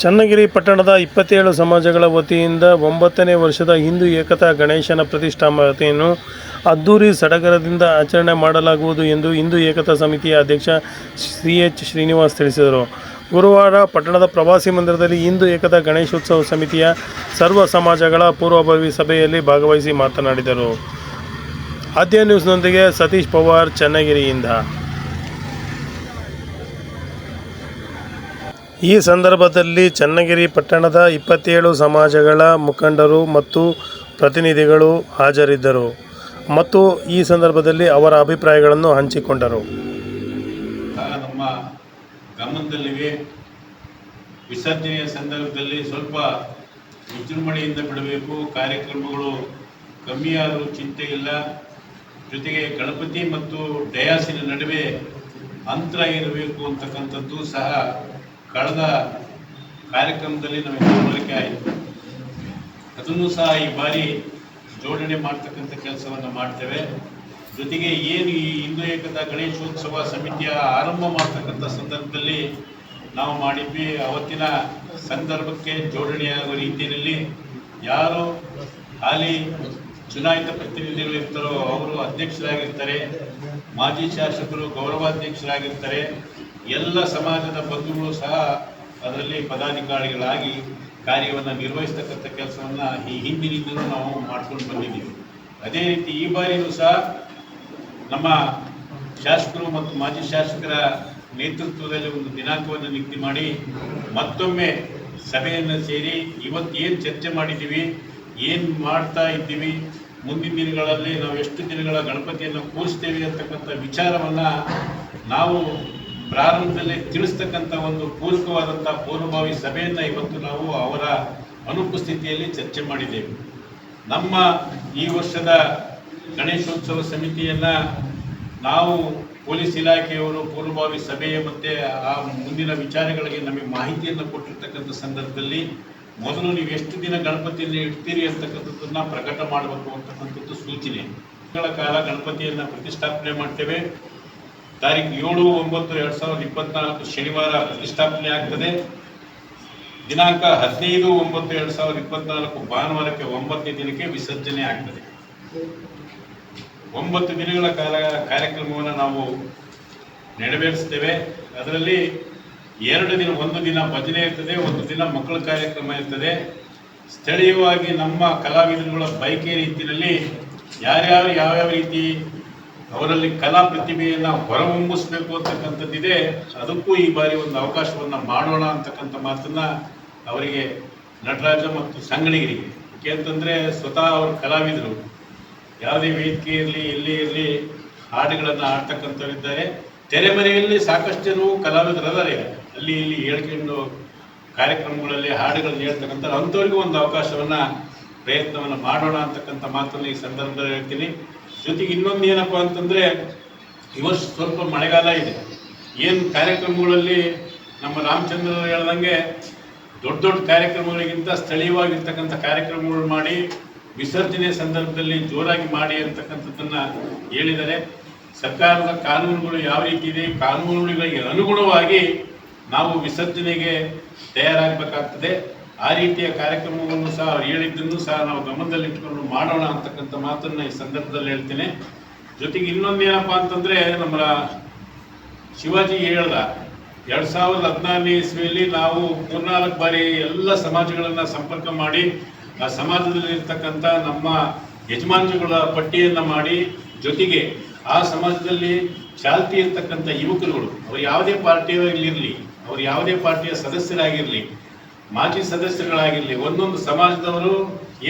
ಚನ್ನಗಿರಿ ಪಟ್ಟಣದ ಇಪ್ಪತ್ತೇಳು ಸಮಾಜಗಳ ವತಿಯಿಂದ ಒಂಬತ್ತನೇ ವರ್ಷದ ಹಿಂದೂ ಏಕತಾ ಗಣೇಶನ ಪ್ರತಿಷ್ಠಾಪನೆಯನ್ನು ಅದ್ದೂರಿ ಸಡಗರದಿಂದ ಆಚರಣೆ ಮಾಡಲಾಗುವುದು ಎಂದು ಹಿಂದೂ ಏಕತಾ ಸಮಿತಿಯ ಅಧ್ಯಕ್ಷ ಸಿ ಎಚ್ ಶ್ರೀನಿವಾಸ್ ತಿಳಿಸಿದರು. ಗುರುವಾರ ಪಟ್ಟಣದ ಪ್ರವಾಸಿ ಮಂದಿರದಲ್ಲಿ ಹಿಂದೂ ಏಕತಾ ಗಣೇಶೋತ್ಸವ ಸಮಿತಿಯ ಸರ್ವ ಸಮಾಜಗಳ ಪೂರ್ವಭಾವಿ ಸಭೆಯಲ್ಲಿ ಭಾಗವಹಿಸಿ ಮಾತನಾಡಿದರು. ಆದ್ಯ ನ್ಯೂಸ್ನೊಂದಿಗೆ ಸತೀಶ್ ಪವಾರ್, ಚನ್ನಗಿರಿಯಿಂದ. ಈ ಸಂದರ್ಭದಲ್ಲಿ ಚನ್ನಗಿರಿ ಪಟ್ಟಣದ ಇಪ್ಪತ್ತೇಳು ಸಮಾಜಗಳ ಮುಖಂಡರು ಮತ್ತು ಪ್ರತಿನಿಧಿಗಳು ಹಾಜರಿದ್ದರು ಮತ್ತು ಈ ಸಂದರ್ಭದಲ್ಲಿ ಅವರ ಅಭಿಪ್ರಾಯಗಳನ್ನು ಹಂಚಿಕೊಂಡರು. ನಮ್ಮ ಗಮನದಲ್ಲಿವೆ ವಿಸರ್ಜನೆಯ ಸಂದರ್ಭದಲ್ಲಿ ಸ್ವಲ್ಪ ವಿಜೃಂಭಣೆಯಿಂದ ಬಿಡಬೇಕು. ಕಾರ್ಯಕ್ರಮಗಳು ಕಮ್ಮಿಯಾದರೂ ಚಿಂತೆ ಇಲ್ಲ ಜೊತೆಗೆ ಗಣಪತಿ ಮತ್ತು ಡಯಾಸಿನ ನಡುವೆ ಅಂತರ ಇರಬೇಕು ಅಂತಕ್ಕಂಥದ್ದು ಸಹ ಕಳೆದ ಕಾರ್ಯಕ್ರಮದಲ್ಲಿ ನಮಗೆ ತಿಳುವಳಿಕೆ ಆಯಿತು. ಅದನ್ನು ಸಹ ಈ ಬಾರಿ ಜೋಡಣೆ ಮಾಡ್ತಕ್ಕಂಥ ಕೆಲಸವನ್ನು ಮಾಡ್ತೇವೆ. ಜೊತೆಗೆ ಏನು ಈ ಹಿಂದೂ ಏಕತಾ ಗಣೇಶೋತ್ಸವ ಸಮಿತಿಯ ಆರಂಭ ಮಾಡ್ತಕ್ಕಂಥ ಸಂದರ್ಭದಲ್ಲಿ ನಾವು ಮಾಡಿದ್ವಿ. ಅವತ್ತಿನ ಸಂದರ್ಭಕ್ಕೆ ಜೋಡಣೆಯಾಗುವ ರೀತಿಯಲ್ಲಿ ಯಾರು ಹಾಲಿ ಚುನಾಯಿತ ಪ್ರತಿನಿಧಿಗಳು ಇರ್ತಾರೋ ಅವರು ಅಧ್ಯಕ್ಷರಾಗಿರ್ತಾರೆ, ಮಾಜಿ ಶಾಸಕರು ಗೌರವಾಧ್ಯಕ್ಷರಾಗಿರ್ತಾರೆ ಎಲ್ಲ ಸಮಾಜದ ಬಂಧುಗಳು ಸಹ ಅದರಲ್ಲಿ ಪದಾಧಿಕಾರಿಗಳಾಗಿ ಕಾರ್ಯವನ್ನು ನಿರ್ವಹಿಸ್ತಕ್ಕಂಥ ಕೆಲಸವನ್ನು ಈ ಹಿಂದಿನಿಂದಲೂ ನಾವು ಮಾಡ್ಕೊಂಡು ಬಂದಿದ್ದೀವಿ. ಅದೇ ರೀತಿ ಈ ಬಾರಿಯೂ ಸಹ ನಮ್ಮ ಶಾಸಕರು ಮತ್ತು ಮಾಜಿ ಶಾಸಕರ ನೇತೃತ್ವದಲ್ಲಿ ಒಂದು ದಿನಾಂಕವನ್ನು ನಿಗದಿ ಮಾಡಿ ಮತ್ತೊಮ್ಮೆ ಸಭೆಯನ್ನು ಸೇರಿ ಇವತ್ತು ಏನು ಚರ್ಚೆ ಮಾಡಿದ್ದೀವಿ, ಏನು ಮಾಡ್ತಾ ಇದ್ದೀವಿ, ಮುಂದಿನ ದಿನಗಳಲ್ಲಿ ನಾವು ಎಷ್ಟು ದಿನಗಳ ಗಣಪತಿಯನ್ನು ಕೂರಿಸ್ತೇವೆ ಅಂತಕ್ಕಂಥ ವಿಚಾರವನ್ನು ನಾವು ಪ್ರಾರಂಭದಲ್ಲಿ ತಿಳಿಸ್ತಕ್ಕಂಥ ಒಂದು ಪೂರಕವಾದಂಥ ಪೂರ್ವಭಾವಿ ಸಭೆಯನ್ನು ಇವತ್ತು ನಾವು ಅವರ ಅನುಪಸ್ಥಿತಿಯಲ್ಲಿ ಚರ್ಚೆ ಮಾಡಿದ್ದೇವೆ. ನಮ್ಮ ಈ ವರ್ಷದ ಗಣೇಶೋತ್ಸವ ಸಮಿತಿಯನ್ನ ನಾವು ಪೊಲೀಸ್ ಇಲಾಖೆಯವರು, ಪೂರ್ವಭಾವಿ ಸಭೆಯ ಮತ್ತೆ ಆ ಮುಂದಿನ ವಿಚಾರಗಳಿಗೆ ನಮಗೆ ಮಾಹಿತಿಯನ್ನು ಕೊಟ್ಟಿರ್ತಕ್ಕಂಥ ಸಂದರ್ಭದಲ್ಲಿ ಮೊದಲು ನೀವು ಎಷ್ಟು ದಿನ ಗಣಪತಿಯನ್ನು ಇಡ್ತೀರಿ ಅಂತಕ್ಕಂಥದ್ದನ್ನ ಪ್ರಕಟ ಮಾಡಬೇಕು ಅಂತಕ್ಕಂಥದ್ದು ಸೂಚನೆ. ಕಾಲ ಗಣಪತಿಯನ್ನ ಪ್ರತಿಷ್ಠಾಪನೆ ಮಾಡ್ತೇವೆ. ತಾರೀಕು ಏಳು ಒಂಬತ್ತು ಎರಡು ಸಾವಿರದ ಇಪ್ಪತ್ನಾಲ್ಕು ಶನಿವಾರ ಪ್ರತಿಷ್ಠಾಪನೆ ಆಗ್ತದೆ. ದಿನಾಂಕ ಹದಿನೈದು ಒಂಬತ್ತು ಎರಡು ಸಾವಿರದ ಇಪ್ಪತ್ನಾಲ್ಕು ಭಾನುವಾರಕ್ಕೆ ಒಂಬತ್ತನೇ ದಿನಕ್ಕೆ ವಿಸರ್ಜನೆ ಆಗ್ತದೆ. ಒಂಬತ್ತು ದಿನಗಳ ಕಾಲ ಕಾರ್ಯಕ್ರಮವನ್ನು ನಾವು ನೆರವೇರಿಸ್ತೇವೆ. ಅದರಲ್ಲಿ ಎರಡು ದಿನ, ಒಂದು ದಿನ ಭಜನೆ ಇರ್ತದೆ, ಒಂದು ದಿನ ಮಕ್ಕಳ ಕಾರ್ಯಕ್ರಮ ಇರ್ತದೆ. ಸ್ಥಳೀಯವಾಗಿ ನಮ್ಮ ಕಲಾವಿದರುಗಳ ಬೈಕೆ ರೀತಿಯಲ್ಲಿ ಯಾರ್ಯಾರು ಯಾವ್ಯಾವ ರೀತಿ ಅವರಲ್ಲಿ ಕಲಾ ಪ್ರತಿಭೆಯನ್ನು ಹೊರಹೊಮ್ಮಿಸ್ಬೇಕು ಅಂತಕ್ಕಂಥದ್ದಿದೆ ಅದಕ್ಕೂ ಈ ಬಾರಿ ಒಂದು ಅವಕಾಶವನ್ನು ಮಾಡೋಣ ಅಂತಕ್ಕಂಥ ಮಾತನ್ನ ಅವರಿಗೆ ನಟರಾಜ ಮತ್ತು ಸಂಗಡಿಗರಿಗೆ ಯಾಕೆ ಅಂತಂದ್ರೆ ಸ್ವತಃ ಅವರು ಕಲಾವಿದರು. ಯಾವುದೇ ವೇದಿಕೆ ಇರಲಿ, ಎಲ್ಲೇ ಇರಲಿ, ಹಾಡುಗಳನ್ನು ಆಡ್ತಕ್ಕಂಥವರಿದ್ದಾರೆ. ತೆರೆಮರೆಯಲ್ಲಿ ಸಾಕಷ್ಟು ಜನರು ಕಲಾವಿದರು ಅದಾರೆ. ಅಲ್ಲಿ ಇಲ್ಲಿ ಹೇಳ್ಕೊಂಡು ಕಾರ್ಯಕ್ರಮಗಳಲ್ಲಿ ಹಾಡುಗಳನ್ನು ಹೇಳ್ತಕ್ಕಂಥ ಅಂಥವ್ರಿಗೂ ಒಂದು ಅವಕಾಶವನ್ನ, ಪ್ರಯತ್ನವನ್ನು ಮಾಡೋಣ ಅಂತಕ್ಕಂಥ ಮಾತನ್ನು ಈ ಸಂದರ್ಭದಲ್ಲಿ ಹೇಳ್ತೀನಿ. ಜೊತೆಗೆ ಇನ್ನೊಂದು ಏನಪ್ಪ ಅಂತಂದ್ರೆ ಇವತ್ತು ಸ್ವಲ್ಪ ಮಳೆಗಾಲ ಇದೆ. ಏನು ಕಾರ್ಯಕ್ರಮಗಳಲ್ಲಿ ನಮ್ಮ ರಾಮಚಂದ್ರ ಹೇಳ್ದಂಗೆ ದೊಡ್ಡ ದೊಡ್ಡ ಕಾರ್ಯಕ್ರಮಗಳಿಗಿಂತ ಸ್ಥಳೀಯವಾಗಿರ್ತಕ್ಕಂಥ ಕಾರ್ಯಕ್ರಮಗಳು ಮಾಡಿ, ವಿಸರ್ಜನೆ ಸಂದರ್ಭದಲ್ಲಿ ಜೋರಾಗಿ ಮಾಡಿ ಅಂತಕ್ಕಂಥದ್ದನ್ನ ಹೇಳಿದರೆ ಸರ್ಕಾರದ ಕಾನೂನುಗಳು ಯಾವ ರೀತಿ ಇದೆ, ಕಾನೂನುಗಳಿಗೆ ಅನುಗುಣವಾಗಿ ನಾವು ವಿಸರ್ಜನೆಗೆ ತಯಾರಾಗಬೇಕಾಗ್ತದೆ. ಆ ರೀತಿಯ ಕಾರ್ಯಕ್ರಮವನ್ನು ಸಹ ಅವ್ರು ಹೇಳಿದ್ದನ್ನು ಸಹ ನಾವು ಗಮನದಲ್ಲಿಟ್ಕೊಂಡು ಮಾಡೋಣ ಅಂತಕ್ಕಂಥ ಮಾತನ್ನ ಈ ಸಂದರ್ಭದಲ್ಲಿ ಹೇಳ್ತೇನೆ. ಜೊತೆಗೆ ಇನ್ನೊಂದೇನಪ್ಪ ಅಂತಂದ್ರೆ ನಮ್ಮ ಶಿವಾಜಿ ಹೇಳ್ದ, ಎರಡು ಸಾವಿರದ ಹದಿನಾರನೇ ಇಸ್ವಿಯಲ್ಲಿ ನಾವು ಮೂರ್ನಾಲ್ಕು ಬಾರಿ ಎಲ್ಲ ಸಮಾಜಗಳನ್ನ ಸಂಪರ್ಕ ಮಾಡಿ, ಆ ಸಮಾಜದಲ್ಲಿ ಇರ್ತಕ್ಕಂಥ ನಮ್ಮ ಯಜಮಾನರುಗಳ ಪಟ್ಟಿಯನ್ನ ಮಾಡಿ, ಜೊತೆಗೆ ಆ ಸಮಾಜದಲ್ಲಿ ಚಾಲ್ತಿ ಇರ್ತಕ್ಕಂಥ ಯುವಕರುಗಳು, ಅವ್ರು ಯಾವುದೇ ಪಾರ್ಟಿಯಲ್ಲಿರಲಿ ಅವ್ರು ಯಾವುದೇ ಪಾರ್ಟಿಯ ಸದಸ್ಯರಾಗಿರಲಿ ಮಾಜಿ ಸದಸ್ಯರುಗಳಾಗಿರಲಿ, ಒಂದೊಂದು ಸಮಾಜದವರು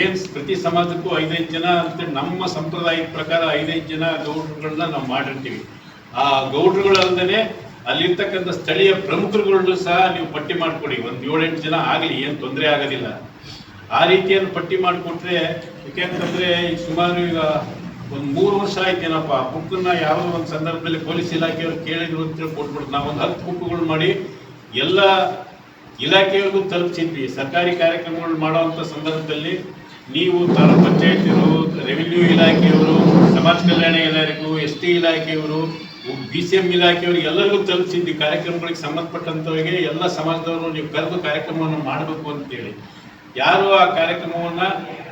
ಏನು ಪ್ರತಿ ಸಮಾಜಕ್ಕೂ ಐದೈದು ಜನ ಅಂತ ನಮ್ಮ ಸಂಪ್ರದಾಯದ ಪ್ರಕಾರ ಐದೈದು ಜನ ಗೌಡ್ರುಗಳನ್ನ ನಾವು ಮಾಡಿರ್ತೀವಿ. ಆ ಗೌಡ್ರುಗಳಲ್ಲದೆ ಅಲ್ಲಿರ್ತಕ್ಕಂಥ ಸ್ಥಳೀಯ ಪ್ರಮುಖರುಗಳನ್ನು ಸಹ ನೀವು ಪಟ್ಟಿ ಮಾಡಿಕೊಡಿ. ಒಂದು ಏಳೆಂಟು ಜನ ಆಗಲಿ, ಏನು ತೊಂದರೆ ಆಗೋದಿಲ್ಲ. ಆ ರೀತಿಯನ್ನು ಪಟ್ಟಿ ಮಾಡಿಕೊಟ್ರೆ ಯಾಕೆಂತಂದ್ರೆ ಈಗ ಸುಮಾರು ಈಗ ಒಂದು ಮೂರು ವರ್ಷ ಆಯ್ತೇನಪ್ಪ ಬುಕ್ಕನ್ನ ಯಾವುದೋ ಒಂದು ಸಂದರ್ಭದಲ್ಲಿ ಪೊಲೀಸ್ ಇಲಾಖೆಯವರು ಕೇಳಿದ್ರು ಅಂತ ನಾವು ಒಂದು ಹತ್ತು ಬುಕ್ಗಳು ಮಾಡಿ ಎಲ್ಲ ಇಲಾಖೆಯವ್ರಿಗೂ ತಲುಪಿಸಿದ್ವಿ. ಸರ್ಕಾರಿ ಕಾರ್ಯಕ್ರಮಗಳು ಮಾಡುವಂಥ ಸಂದರ್ಭದಲ್ಲಿ ನೀವು ತಾಲೂಕ್ ಪಂಚಾಯತಿಯವರು, ರೆವಿನ್ಯೂ ಇಲಾಖೆಯವರು, ಸಮಾಜ ಕಲ್ಯಾಣ ಇಲಾಖೆಯವರು, ಎಸ್ ಟಿ ಇಲಾಖೆಯವರು, ಬಿ ಸಿ ಎಂ ಇಲಾಖೆಯವರಿಗೆ ಎಲ್ಲರಿಗೂ ತಲುಪಿಸಿದ್ವಿ. ಕಾರ್ಯಕ್ರಮಗಳಿಗೆ ಸಂಬಂಧಪಟ್ಟಂಥವರಿಗೆ ಎಲ್ಲ ಸಮಾಜದವರು ನೀವು ಕರೆದು ಕಾರ್ಯಕ್ರಮವನ್ನು ಮಾಡಬೇಕು ಅಂತೇಳಿ. ಯಾರು ಆ ಕಾರ್ಯಕ್ರಮವನ್ನು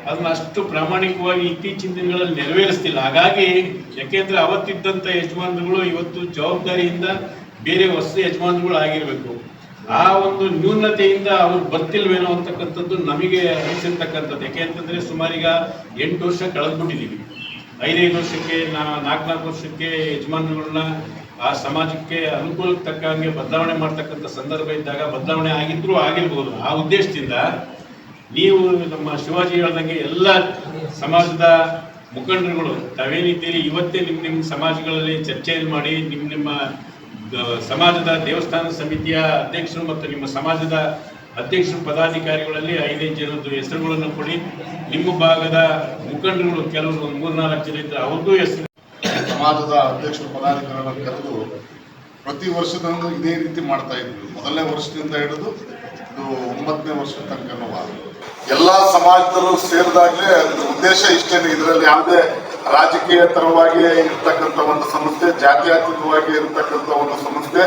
ಅದನ್ನ ಅಷ್ಟು ಪ್ರಾಮಾಣಿಕವಾಗಿ ಇತ್ತೀಚಿನ ದಿನಗಳಲ್ಲಿ ನೆರವೇರಿಸ್ತಿಲ್ಲ. ಹಾಗಾಗಿ ಯಾಕೆಂದ್ರೆ ಅವತ್ತಿದ್ದಂಥ ಯಜಮಾನರುಗಳು ಇವತ್ತು ಜವಾಬ್ದಾರಿಯಿಂದ ಬೇರೆ ಹೊಸ ಯಜಮಾನರುಗಳು ಆಗಿರಬೇಕು ಆ ಒಂದು ನ್ಯೂನತೆಯಿಂದ ಅವ್ರು ಬರ್ತಿಲ್ವೇನೋ ಅಂತಕ್ಕಂಥದ್ದು ನಮಗೆ ಅನಿಸಿರ್ತಕ್ಕಂಥದ್ದು. ಯಾಕೆಂತಂದ್ರೆ ಸುಮಾರೀಗ ಎಂಟು ವರ್ಷ ಕಳೆದ್ಬಿಟ್ಟಿದ್ದೀವಿ ಐದೈದು ವರ್ಷಕ್ಕೆ, ನಾ ನಾಲ್ಕು ನಾಲ್ಕು ವರ್ಷಕ್ಕೆ ಯಜಮಾನಗಳನ್ನ ಆ ಸಮಾಜಕ್ಕೆ ಅನುಕೂಲಕ್ಕೆ ತಕ್ಕ ಹಾಗೆ ಬದಲಾವಣೆ ಮಾಡ್ತಕ್ಕಂಥ ಸಂದರ್ಭ ಇದ್ದಾಗ ಬದಲಾವಣೆ ಆಗಿದ್ರು ಆಗಿರ್ಬೋದು. ಆ ಉದ್ದೇಶದಿಂದ ನೀವು ನಮ್ಮ ಶಿವಾಜಿ ಹೇಳ್ದಂಗೆ ಎಲ್ಲ ಸಮಾಜದ ಮುಖಂಡರುಗಳು ತಾವೇನಿದ್ದೀರಿ ಇವತ್ತೇ ನಿಮ್ಮ ನಿಮ್ಮ ಸಮಾಜಗಳಲ್ಲಿ ಚರ್ಚೆಯನ್ನು ಮಾಡಿ ನಿಮ್ಮ ನಿಮ್ಮ ಸಮಾಜದ ದೇವಸ್ಥಾನ ಸಮಿತಿಯ ಅಧ್ಯಕ್ಷರು ಮತ್ತು ನಿಮ್ಮ ಸಮಾಜದ ಅಧ್ಯಕ್ಷರು ಪದಾಧಿಕಾರಿಗಳಲ್ಲಿ ಐದೈದು ಜನದ್ದು ಹೆಸರುಗಳನ್ನು ಕೊಡಿ. ನಿಮ್ಮ ಭಾಗದ ಮುಖಂಡರುಗಳು ಕೆಲವರು ಒಂದು ಮೂರ್ನಾಲ್ಕು ಜನ ಇದ್ದರೆ ಅವ್ರದ್ದು ಹೆಸರು. ಸಮಾಜದ ಅಧ್ಯಕ್ಷರು ಪದಾಧಿಕಾರಿಗಳನ್ನು ಕರೆದು ಪ್ರತಿ ವರ್ಷದಂದು ಇದೇ ರೀತಿ ಮಾಡ್ತಾ ಇದ್ವಿ. ಮೊದಲನೇ ವರ್ಷದಿಂದ ಹಿಡಿದು ಇದು ಒಂಬತ್ತನೇ ವರ್ಷ ತನಕ ಎಲ್ಲ ಸಮಾಜದಲ್ಲೂ ಸೇರಿದಾಗಲೇ ಉದ್ದೇಶ ಇಷ್ಟೇನೆ. ಇದರಲ್ಲಿ ಯಾವುದೇ ರಾಜಕೀಯೇತರವಾಗಿ ಇರ್ತಕ್ಕಂಥ ಒಂದು ಸಂಸ್ಥೆ, ಜಾತ್ಯಾತೀತವಾಗಿ ಇರತಕ್ಕಂಥ ಒಂದು ಸಂಸ್ಥೆ.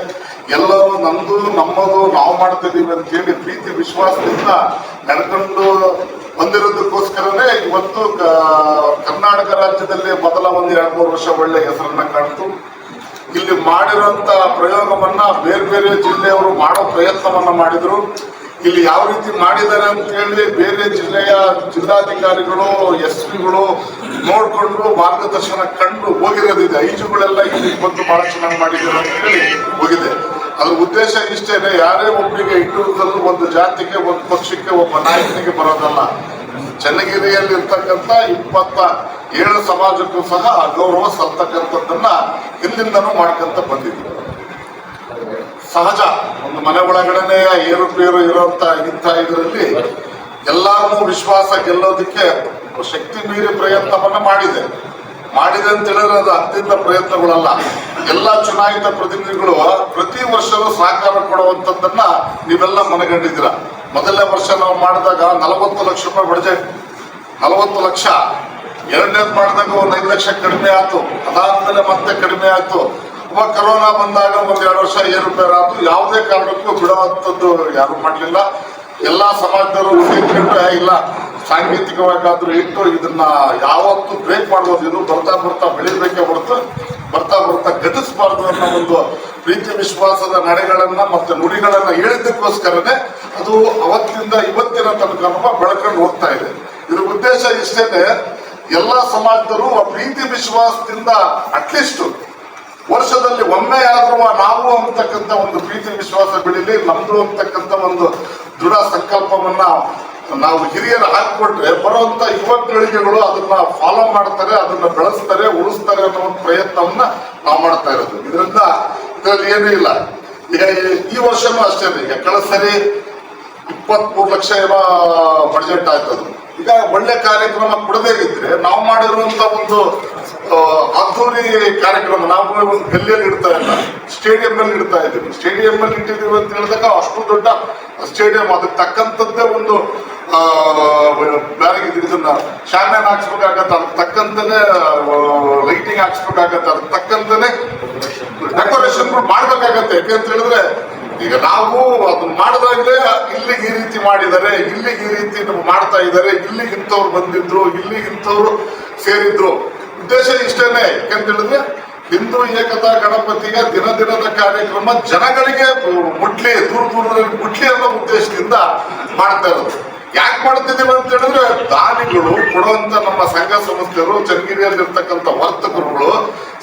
ಎಲ್ಲರೂ ನಮ್ದು, ನಮ್ಮದು, ನಾವು ಮಾಡ್ತಿದ್ದೀವಿ ಅಂತ ಹೇಳಿ ಪ್ರೀತಿ, ವಿಶ್ವಾಸದಿಂದ ನಡ್ಕೊಂಡು ಬಂದಿರೋದಕ್ಕೋಸ್ಕರನೇ ಇವತ್ತು ಕರ್ನಾಟಕ ರಾಜ್ಯದಲ್ಲಿ ಮೊದಲ ಒಂದು ಎರಡು ಮೂರು ವರ್ಷ ಒಳ್ಳೆ ಹೆಸರನ್ನ ಕಾಣ್ತು. ಇಲ್ಲಿ ಮಾಡಿರುವಂತ ಪ್ರಯೋಗವನ್ನ ಬೇರೆ ಬೇರೆ ಜಿಲ್ಲೆಯವರು ಮಾಡೋ ಪ್ರಯತ್ನವನ್ನ ಮಾಡಿದ್ರು. ಇಲ್ಲಿ ಯಾವ ರೀತಿ ಮಾಡಿದ್ದಾರೆ ಅಂತ ಹೇಳಿ ಬೇರೆ ಜಿಲ್ಲೆಯ ಜಿಲ್ಲಾಧಿಕಾರಿಗಳು, ಎಸ್ ಪಿಗಳು ನೋಡ್ಕೊಂಡು ಮಾರ್ಗದರ್ಶನ ಕಂಡು ಹೋಗಿರೋದಿದೆ. ಐಜುಗಳೆಲ್ಲ ಇಲ್ಲಿ ಬಂದು ಬಹಳ ಚೆನ್ನಾಗಿ ಮಾಡಿದ್ದಾರೆ ಅಂತ ಹೇಳಿ ಹೋಗಿದೆ. ಅದ್ರ ಉದ್ದೇಶ ಇಷ್ಟೇನೆ, ಯಾರೇ ಒಬ್ಬರಿಗೆ ಇಂಡಿವಿಜುವಲ್ ಒಂದು ಜಾತಿಗೆ, ಒಂದು ಪಕ್ಷಕ್ಕೆ, ಒಬ್ಬ ನಾಯಕನಿಗೆ ಬರೋದಲ್ಲ. ಚನ್ನಗಿರಿಯಲ್ಲಿ ಇರ್ತಕ್ಕಂಥ ಇಪ್ಪತ್ತ ಏಳು ಸಮಾಜಕ್ಕೂ ಸಹ ಗೌರವ ಸಲ್ತಕ್ಕಂಥದ್ದನ್ನ ಹಿಂದಿಂದನೂ ಮಾಡ್ಕೊಂತ ಬಂದಿದ್ವಿ ಸಹಜ. ಒಂದು ಮನೆ ಒಳಗಡೆನೆ ಏರುಪೇರು ಇರುವಂತ ಇಂಥ ಇದರಲ್ಲಿ ಎಲ್ಲಾರನ್ನೂ ವಿಶ್ವಾಸ ಗೆಲ್ಲೋದಕ್ಕೆ ಶಕ್ತಿ ಮೀರಿ ಪ್ರಯತ್ನವನ್ನ ಮಾಡಿದೆ. ಮಾಡಿದೆ ಅಂತ ಹೇಳಿದ್ರೆ ಅದು ಅತ್ಯಂತ ಪ್ರಯತ್ನಗಳಲ್ಲ. ಎಲ್ಲ ಚುನಾಯಿತ ಪ್ರತಿನಿಧಿಗಳು ಪ್ರತಿ ವರ್ಷವೂ ಸಹಕಾರ ಕೊಡುವಂಥದ್ದನ್ನ ನೀವೆಲ್ಲ ಮನಗಂಡಿದ್ದೀರ? ಮೊದಲನೇ ವರ್ಷ ನಾವು ಮಾಡಿದಾಗ ನಲವತ್ತು ಲಕ್ಷ ರೂಪಾಯಿ ಬಡ್ಜೆಟ್ ನಲವತ್ತು ಲಕ್ಷ. ಎರಡನೇದು ಮಾಡಿದಾಗ ಒಂದು ಐದು ಲಕ್ಷ ಕಡಿಮೆ ಆಯ್ತು. ಅದಾದ್ಮೇಲೆ ಮತ್ತೆ ಕಡಿಮೆ ಆಯ್ತು. ಅವಾಗ ಕರೋನಾ ಬಂದಾಗ ಒಂದ್ ಎರಡು ವರ್ಷ ಏರುಪೇರು ಆಯ್ತು ಯಾವುದೇ ಕಾರಣಕ್ಕೂ ಬಿಡುವಂಥದ್ದು ಯಾರು ಮಾಡಲಿಲ್ಲ. ಎಲ್ಲಾ ಸಮಾಜದವರು ಸೇರ್ಕೊಂಡು "ಏ, ಇಲ್ಲ ಸಾಂಕೇತಿಕವಾಗಾದ್ರೂ ಇಟ್ಟು ಇದನ್ನ ಯಾವತ್ತೂ ಬ್ರೇಕ್ ಮಾಡ್ಬೋದು ಇದು ಬರ್ತಾ ಬರ್ತಾ ಬೆಳಿಬೇಕೇ ಹೊರತು ಬರ್ತಾ ಬರ್ತಾ ಗತಿಸಬಾರ್ದು ಅನ್ನೋ ಒಂದು ಪ್ರೀತಿ ವಿಶ್ವಾಸದ ನಡೆಗಳನ್ನ ಮತ್ತೆ ನುಡಿಗಳನ್ನ ಹೇಳಿದ್ದಕ್ಕೋಸ್ಕರನೇ ಅದು ಅವತ್ತಿಂದ ಇವತ್ತಿನ ತನಕ ಬೆಳ್ಕೊಂಡು ಹೋಗ್ತಾ ಇದೆ. ಇದ್ರ ಉದ್ದೇಶ ಇಷ್ಟೇನೆ ಎಲ್ಲಾ ಸಮಾಜದವರು ಆ ಪ್ರೀತಿ ವಿಶ್ವಾಸದಿಂದ ಅಟ್ಲೀಸ್ಟ್ ವರ್ಷದಲ್ಲಿ ಒಮ್ಮೆ ಆದ್ರೂ ನಾವು ಅಂತಕ್ಕಂಥ ಒಂದು ಪ್ರೀತಿ ವಿಶ್ವಾಸ ಬೆಳೀಲಿ ನಮ್ದು ಅಂತಕ್ಕಂಥ ಒಂದು ದೃಢ ಸಂಕಲ್ಪವನ್ನ ನಾವು ಹಿರಿಯರು ಹಾಕಿಕೊಟ್ರೆ ಬರುವಂತ ಯುವ ಪೀಳಿಗೆಗಳು ಅದನ್ನ ಫಾಲೋ ಮಾಡ್ತಾರೆ, ಅದನ್ನ ಬೆಳೆಸ್ತಾರೆ, ಉಳಿಸ್ತಾರೆ ಅನ್ನೋ ಒಂದು ಪ್ರಯತ್ನವನ್ನ ನಾವು ಮಾಡ್ತಾ ಇರೋದು. ಇದರಿಂದ ಇದರಲ್ಲಿ ಏನೂ ಇಲ್ಲ. ಈಗ ಈ- ವರ್ಷನೂ ಅಷ್ಟೇ ಈಗ ಕಳೆದ ಸರಿ ಲಕ್ಷ ಏನೋ ಬಡ್ಜೆಟ್ ಆಯ್ತದು. ಈಗ ಒಳ್ಳೆ ಕಾರ್ಯಕ್ರಮ ಕೊಡದೇ ಇದ್ರೆ ನಾವು ಮಾಡಿರುವಂತ ಒಂದು ಆ, ಅದ್ದೂರಿ ಕಾರ್ಯಕ್ರಮ ನಾವು ಒಂದು ಗಲ್ಲಿಯಲ್ಲಿ ಇಡ್ತಾ ಇಲ್ಲ. ಸ್ಟೇಡಿಯಂ ಅಲ್ಲಿ ಇಡ್ತಾ ಇದ್ದೀವಿ. ಸ್ಟೇಡಿಯಂ ಅಲ್ಲಿ ಇಟ್ಟಿದ್ದೀವಿ ಅಂತ ಹೇಳಿದಾಗ ಅಷ್ಟು ದೊಡ್ಡ ಸ್ಟೇಡಿಯಂ ಅದಕ್ಕೆ ತಕ್ಕಂಥದ್ದೇ ಒಂದು ಇದು- ಇದನ್ನ ಶಾಮಿಯಾನ ಹಾಕ್ಸ್ಬೇಕಾಗತ್ತೆ ಅದಕ್ಕೆ ತಕ್ಕಂತಾನೆ ಲೈಟಿಂಗ್ ಹಾಕ್ಸ್ಬೇಕಾಗತ್ತೆ ಅದಕ್ಕೆ ತಕ್ಕಂತಾನೆ ಡೆಕೋರೇಷನ್ ಮಾಡ್ಬೇಕಾಗತ್ತೆ. ಯಾಕೆ ಅಂತ ಹೇಳಿದ್ರೆ ಈಗ ನಾವು ಅದನ್ನ ಮಾಡಿದಾಗಲೇ ಇಲ್ಲಿ ಈ ರೀತಿ ಮಾಡಿದ್ದಾರೆ ಇಲ್ಲಿ ಈ ರೀತಿ ಮಾಡ್ತಾ ಇದ್ದಾರೆ ಇಲ್ಲಿ ಇಂಥವ್ರು ಬಂದಿದ್ರು ಇಲ್ಲಿ ಇಂಥವ್ರು ಸೇರಿದ್ರು. ಉದ್ದೇಶ ಇಷ್ಟೇನೆ. ಯಾಕಂತ ಹೇಳಿದ್ರೆ, ಹಿಂದೂ ಏಕತಾ ಗಣಪತಿಗೆ ದಿನ ದಿನದ ಕಾರ್ಯಕ್ರಮ ಜನಗಳಿಗೆ ಮುಟ್ಲಿ, ದೂರ ದೂರದಲ್ಲಿ ಮುಟ್ಲಿ ಅನ್ನೋ ಉದ್ದೇಶದಿಂದ ಮಾಡ್ತಾ ಇರೋದು. ಯಾಕೆ ಮಾಡ್ತಿದ್ದೀವಿ ಅಂತ ಹೇಳಿದ್ರೆ, ದಾನಿಗಳು ಕೊಡುವಂತ ನಮ್ಮ ಸಂಘ ಸಂಸ್ಥೆಯರು ಚನ್ನಗಿರಿಯಲ್ಲಿ ಇರ್ತಕ್ಕಂಥ ವರ್ತಕರುಗಳು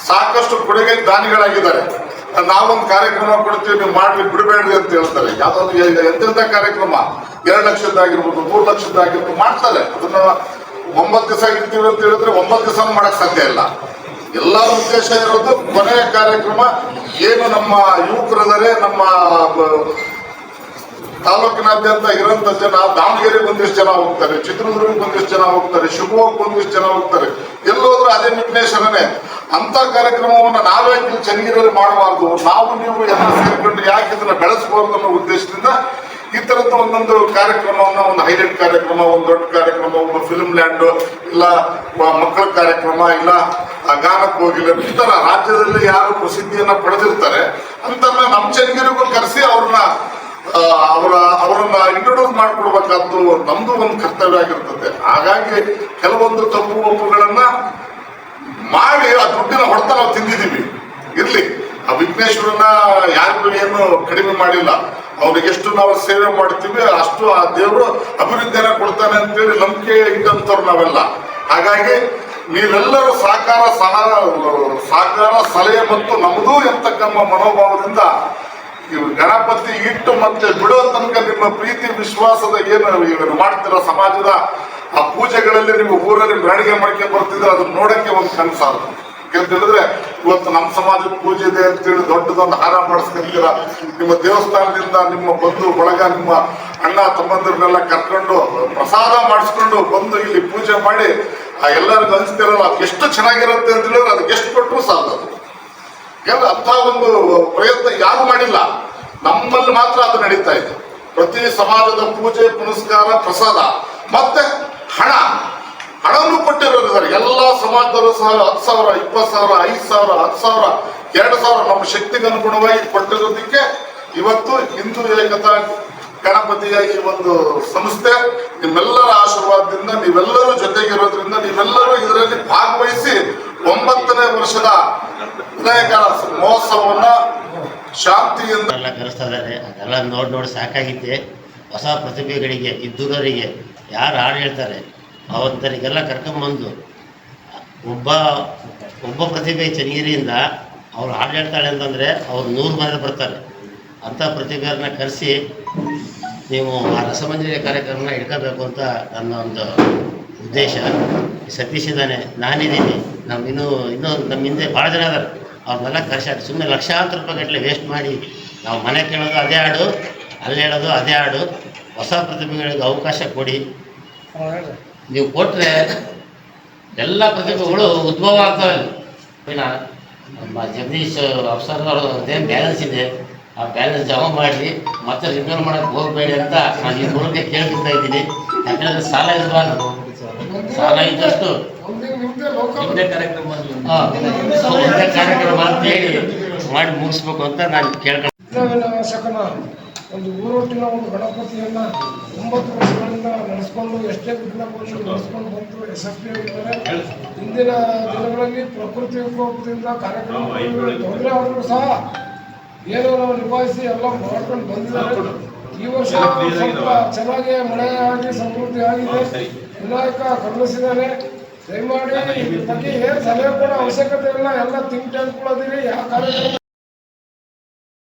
ಸಾಕಷ್ಟು ಕೊಡುಗೆ ದಾನಿಗಳಾಗಿದ್ದಾರೆ. ನಾವೊಂದು ಕಾರ್ಯಕ್ರಮ ಕೊಡ್ತೀವಿ, ನೀವು ಮಾಡ್ಲಿ, ಬಿಡಬೇಡ್ರಿ ಅಂತ ಹೇಳ್ತಾರೆ. ಯಾವ್ದಾದ್ರು ಎಂತೆಂಥ ಕಾರ್ಯಕ್ರಮ, ಎರಡು ಲಕ್ಷದ್ದಾಗಿರ್ಬೋದು ಮೂರು ಲಕ್ಷದ್ದಾಗಿರ್ಬೋದು ಮಾಡ್ತಾರೆ. ಅದನ್ನ ಒಂಬತ್ತು ದಿವಸ ಇಡ್ತೀವಿ ಅಂತ ಹೇಳಿದ್ರೆ ಒಂಬತ್ತು ದಿವಸ ಮಾಡಕ್ ಸಾಧ್ಯ ಇಲ್ಲ. ಎಲ್ಲರ ಉದ್ದೇಶ ಇರೋದು ಕೊನೆಯ ಕಾರ್ಯಕ್ರಮ ಏನು ನಮ್ಮ ಯುವಕರಿದ್ದಾರೆ ನಮ್ಮ ತಾಲೂಕಿನಾದ್ಯಂತ ಇರುವಂತ ಜನ, ದಾವಣಗೆರೆಗೆ ಒಂದಿಷ್ಟು ಜನ ಹೋಗ್ತಾರೆ, ಚಿತ್ರದುರ್ಗಕ್ಕೆ ಒಂದಿಷ್ಟು ಜನ ಹೋಗ್ತಾರೆ, ಶಿವಮೊಗ್ಗಕ್ಕೆ ಒಂದಿಷ್ಟು ಜನ ಹೋಗ್ತಾರೆ. ಎಲ್ಲೋದ್ರೂ ಅದೇ ವಿಘ್ನೇಶ್ವರನೇ ಅಂತ ಕಾರ್ಯಕ್ರಮವನ್ನು ನಾವೇ ಚೆನ್ನಗಿರಲ್ಲಿ ಮಾಡಬಾರ್ದು. ನಾವು ನೀವು ಎಲ್ಲ ಸೇರ್ಕೊಂಡು ಯಾಕೆ ಇದನ್ನ ಬೆಳೆಸಬಾರ್ದು ಅನ್ನೋ ಉದ್ದೇಶದಿಂದ ಈ ತರದ ಒಂದೊಂದು ಕಾರ್ಯಕ್ರಮವನ್ನ, ಒಂದು ಹೈಲೈಟ್ ಕಾರ್ಯಕ್ರಮ, ಒಂದು ದೊಡ್ಡ ಕಾರ್ಯಕ್ರಮ, ಒಂದು ಫಿಲ್ಮ್ ಲ್ಯಾಂಡ್ ಇಲ್ಲ ಮಕ್ಕಳ ಕಾರ್ಯಕ್ರಮ, ಇಲ್ಲ ಗಾನಕ್ಕೆ ಹೋಗಿಲ್ಲ. ಈ ತರ ರಾಜ್ಯದಲ್ಲಿ ಯಾರು ಪ್ರಸಿದ್ಧಿಯನ್ನ ಪಡೆದಿರ್ತಾರೆ, ಅಂತನ್ನ ನಮ್ಮ ಚೆನ್ನಗಿರಿಗೂ ಕರೆಸಿ ಅವ್ರನ್ನ ಅವರ, ಅವರನ್ನ ಇಂಟ್ರೊಡ್ಯೂಸ್ ಮಾಡ್ಕೊಡ್ಬೇಕಾದ್ದು ನಮ್ದು ಒಂದು ಕರ್ತವ್ಯ ಆಗಿರ್ತದೆ. ಹಾಗಾಗಿ ಕೆಲವೊಂದು ತಪ್ಪು ಒಪ್ಪುಗಳನ್ನ ಮಾಡಿ ಆ ದುಡ್ಡಿನ ಹೊಡೆತ ನಾವು ತಿಂದಿದ್ದೀವಿ. ಇರ್ಲಿ. ಆ ವಿಘ್ನೇಶ್ವರನ ಯಾರಿಗೂ ಏನು ಕಡಿಮೆ ಮಾಡಿಲ್ಲ. ಅವ್ರಿಗೆ ಎಷ್ಟು ನಾವು ಸೇವೆ ಮಾಡ್ತೀವಿ, ಅಷ್ಟು ಆ ದೇವರು ಅಭಿವೃದ್ಧಿಯನ್ನ ಕೊಡ್ತಾನೆ ಅಂತೇಳಿ ನಂಬಿಕೆ ಇದ್ದಂಥವ್ರು ನಾವೆಲ್ಲ. ಹಾಗಾಗಿ ನೀವೆಲ್ಲರೂ ಸಹಕಾರ ಸಹ ಸಹಕಾರ ಸಲಹೆ ಮತ್ತು ನಮ್ಮದು ಎಂತಕ್ಕಮ್ಮ ಮನೋಭಾವದಿಂದ ಗಣಪತಿ ಇಟ್ಟು ಮತ್ತೆ ಬಿಡೋ ತನಕ ನಿಮ್ಮ ಪ್ರೀತಿ, ವಿಶ್ವಾಸದ ಏನು ಮಾಡ್ತಿರೋ ಸಮಾಜದ ಆ ಪೂಜೆಗಳಲ್ಲಿ ನೀವು ಊರಲ್ಲಿ ಮೆರವಣಿಗೆ ಮಾಡ್ಕೊಂಡು ಬರ್ತಿದ್ರೆ ಅದನ್ನ ನೋಡಕ್ಕೆ ಒಂದು ಕನಸಾರು ಯಾಕಂತ ಹೇಳಿದ್ರೆ ಇವತ್ತು ನಮ್ಮ ಸಮಾಜಕ್ಕೆ ಪೂಜೆ ಇದೆ ಅಂತೇಳಿ ದೊಡ್ಡದೊಂದು ಹಾರ ಮಾಡಿಸ್ಕೊಂತೀರ ನಿಮ್ಮ ದೇವಸ್ಥಾನದಿಂದ ನಿಮ್ಮ ಬಂಧು ಬಳಗ, ನಿಮ್ಮ ಅಣ್ಣ ತಮ್ಮಂದಿರನ್ನೆಲ್ಲ ಕರ್ಕೊಂಡು ಪ್ರಸಾದ ಮಾಡಿಸ್ಕೊಂಡು ಬಂದು ಇಲ್ಲಿ ಪೂಜೆ ಮಾಡಿ, ಆ ಎಲ್ಲರಿಗೂ ಅನಿಸ್ತಿರಲ್ಲ ಎಷ್ಟು ಚೆನ್ನಾಗಿರುತ್ತೆ ಅಂತ ಹೇಳಿದ್ರೆ ಅದಕ್ಕೆ ಎಷ್ಟು ಕೊಟ್ಟರು ಸಾಲದು ಯಾಕಂದ್ರೆ ಅಂಥ ಒಂದು ಪ್ರಯತ್ನ ಯಾರು ಮಾಡಿಲ್ಲ. ನಮ್ಮಲ್ಲಿ ಮಾತ್ರ ಅದು ನಡೀತಾ ಇದೆ. ಪ್ರತಿ ಸಮಾಜದ ಪೂಜೆ, ಪುನಸ್ಕಾರ, ಪ್ರಸಾದ. ಮತ್ತೆ ಹಣ. ಹಣವನ್ನು ಸರ್. ಎಲ್ಲ ಸಮಾಜದವರು ಸಹ ಹತ್ತು ಸಾವಿರ, ಇಪ್ಪತ್ತು ಸಾವಿರ, ಐದು ಸಾವಿರ, ಹತ್ತು ಸಾವಿರ, ಎರಡು ಸಾವಿರ ನಮ್ಮ ಶಕ್ತಿಗೆ ಅನುಗುಣವಾಗಿ ಕೊಟ್ಟಿರೋದಕ್ಕೆ ಇವತ್ತು ಹಿಂದೂ ಏಕತಾ ಗಣಪತಿಯ ಒಂದು ಸಂಸ್ಥೆ. ನಿಮ್ಮೆಲ್ಲರ ಆಶೀರ್ವಾದದಿಂದ, ನೀವೆಲ್ಲರೂ ಜೊತೆಗಿರೋದ್ರಿಂದ ನೀವೆಲ್ಲರೂ ಇದರಲ್ಲಿ ಭಾಗವಹಿಸಿ ಒಂಬತ್ತನೇ ವರ್ಷದ ವಿನಾಯಕರ ಮಹೋತ್ಸವವನ್ನ ಶಾಂತಿಯಿಂದ ಕರೆಸ್ತಾ ಇದ್ದಾರೆ. ಅದೆಲ್ಲ ನೋಡಿ ನೋಡಿ ಸಾಕಾಗಿದ್ದೆ ಹೊಸ ಪ್ರತಿಭೆಗಳಿಗೆ ಇದ್ದೂರವರಿಗೆ ಯಾರು ಹಾಡು ಹೇಳ್ತಾರೆ? ಅವಂತರಿಗೆಲ್ಲ ಕರ್ಕೊಂಬಂದು, ಒಬ್ಬ ಒಬ್ಬ ಪ್ರತಿಭೆ ಚನ್ನಗಿರಿಯಿಂದ ಅವ್ರು ಹಾಡು ಹೇಳ್ತಾಳೆ ಅಂತಂದರೆ ಅವ್ರು ನೂರು ಮನೆ ಬರ್ತಾರೆ. ಅಂಥ ಪ್ರತಿಭೆಯನ್ನ ಕರೆಸಿ ನೀವು ಆ ರಸಮಂಜರಿ ಕಾರ್ಯಕ್ರಮನ ಇಟ್ಕೋಬೇಕು ಅಂತ ನನ್ನ ಒಂದು ಉದ್ದೇಶ. ಸತೀಶ್ ಇದ್ದಾನೆ, ನಾನಿದ್ದೀನಿ. ನಮ್ಮ ಇನ್ನೂ ಇನ್ನೂ ನಮ್ಮ ಹಿಂದೆ ಭಾಳ ಜನ ಇದಾರೆ ಅವ್ರನ್ನೆಲ್ಲ ಕರ್ಸಾಡಿ ಸುಮ್ಮನೆ ಲಕ್ಷಾಂತರ ರೂಪಾಯಿ ಗಟ್ಟಲೆ ವೇಸ್ಟ್ ಮಾಡಿ ನಾವು ಮನೆ ಕೇಳೋದು ಅದೇ ಹಾಡು, ಅಲ್ಲಿ ಹೇಳೋದು ಅದೇ ಹಾಡು. ಹೊಸ ಪ್ರತಿಭೆಗಳಿಗೆ ಅವಕಾಶ ಕೊಡಿ. ನೀವು ಕೊಟ್ಟರೆ ಎಲ್ಲ ಪ್ರತಿಭೆಗಳು ಉದ್ಭವ ಆಗ್ತವೆ. ಇನ್ನು ನಮ್ಮ ಜಗದೀಶ್ ಅಫ್ಸರ್ ಅದೇನು ಬ್ಯಾಲೆನ್ಸ್ ಇದೆ. ಆ ಬ್ಯಾಲೆನ್ಸ್ ಜಮಾ ಮಾಡಿ ಮತ್ತೆ ರಿಪೇರ್ ಮಾಡೋಕ್ಕೆ ಹೋಗಬೇಡಿ ಅಂತ ನಾನು ಈ ಮೂಲಕ ಕೇಳ್ಕೊತಾ ಇದ್ದೀನಿ. ಯಾಕಂದರೆ ಸಾಲ ಇರಬಾರ್ದು ಸಾಲ ಇದ್ದಷ್ಟು. ಕಾರ್ಯಕ್ರಮ ಅಂತ ಹೇಳಿ ಮಾಡಿ ಮುಗಿಸ್ಬೇಕು ಅಂತ ನಾನು ಕೇಳ್ಕೊಂಡು ಒಂದು ಊರೊಟ್ಟಿನ ಒಂದು ಗಣಪತಿಯನ್ನ ಒಂಬತ್ತು ವರ್ಷಗಳಿಂದ ನಡೆಸ್ಕೊಂಡು ಎಷ್ಟೇ ವಿಘ್ನಗಳನ್ನು ನಡೆಸ್ಕೊಂಡು ಬಂದು ಇದ್ದಾರೆ ಇಂದಿನ ದಿನಗಳಲ್ಲಿ ಪ್ರಕೃತಿ ವಿಕೋಪದಿಂದ ಕಾರ್ಯಕ್ರಮಗಳು ತೊಂದರೆ ಆದರೂ ಸಹ ಏನೋ ನಾವು ನಿಭಾಯಿಸಿ ಎಲ್ಲ ಮಾಡ್ಕೊಂಡು ಬಂದಿದ್ದಾರೆ. ಈ ವರ್ಷ ಸ್ವಲ್ಪ ಚೆನ್ನಾಗಿ ಮಳೆ ಆಗಿ ಸಮೃದ್ಧಿ ಆಗಿದೆ. ವಿನಾಯಕ ಕರುಣಿಸಿದ್ದಾರೆ ದಯಮಾಡಿ ಇದ್ರ ಬಗ್ಗೆ ಏನು ಸಲಹೆ ಕೊಡೋ ಅವಶ್ಯಕತೆ ಇಲ್ಲ. ಎಲ್ಲ ಥಿಂಕ್ ಟ್ಯಾಂಕ್ಗಳದಿರಿ ಯಾವ ಕಾರ್ಯಕ್ರಮ